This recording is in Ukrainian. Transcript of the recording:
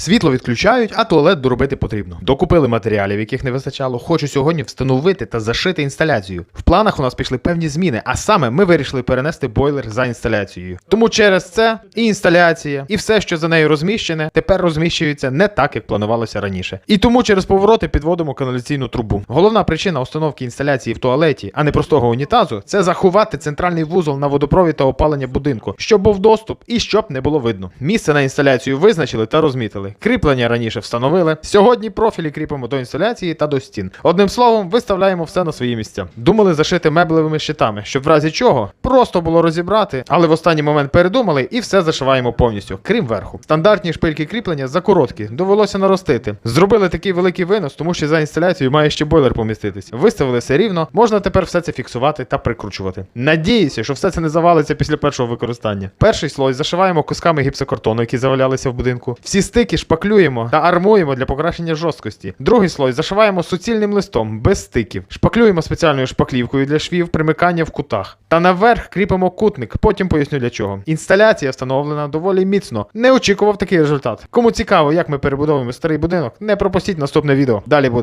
Світло відключають, а туалет доробити потрібно. Докупили матеріалів, яких не вистачало. Хочу сьогодні встановити та зашити інсталяцію. В планах у нас пішли певні зміни, а саме ми вирішили перенести бойлер за інсталяцією. Тому через це і інсталяція, і все, що за нею розміщене, тепер розміщується не так, як планувалося раніше. І тому через повороти підводимо каналізаційну трубу. Головна причина установки інсталяції в туалеті, а не простого унітазу, це заховати центральний вузол на водопровід та опалення будинку, щоб був доступ і щоб не було видно. Місце на інсталяцію визначили та розмітили. Кріплення раніше встановили. Сьогодні профілі кріпимо до інсталяції та до стін. Одним словом, виставляємо все на свої місця. Думали зашити меблевими щитами, щоб в разі чого просто було розібрати, але в останній момент передумали і все зашиваємо повністю, крім верху. Стандартні шпильки кріплення закороткі, довелося наростити. Зробили такий великий винос, тому що за інсталяцією має ще бойлер поміститись. Виставили все рівно, можна тепер все це фіксувати та прикручувати. Надіюся, що все це не завалиться після першого використання. Перший слой зашиваємо кусками гіпсокартону, які завалялися в будинку. Всі стики шпаклюємо та армуємо для покращення жорсткості. Другий слой зашиваємо суцільним листом без стиків. Шпаклюємо спеціальною шпаклівкою для швів примикання в кутах. Та наверх кріпимо кутник, потім поясню для чого. Інсталяція встановлена доволі міцно. Не очікував такий результат. Кому цікаво, як ми перебудовуємо старий будинок, не пропустіть наступне відео. Далі буде.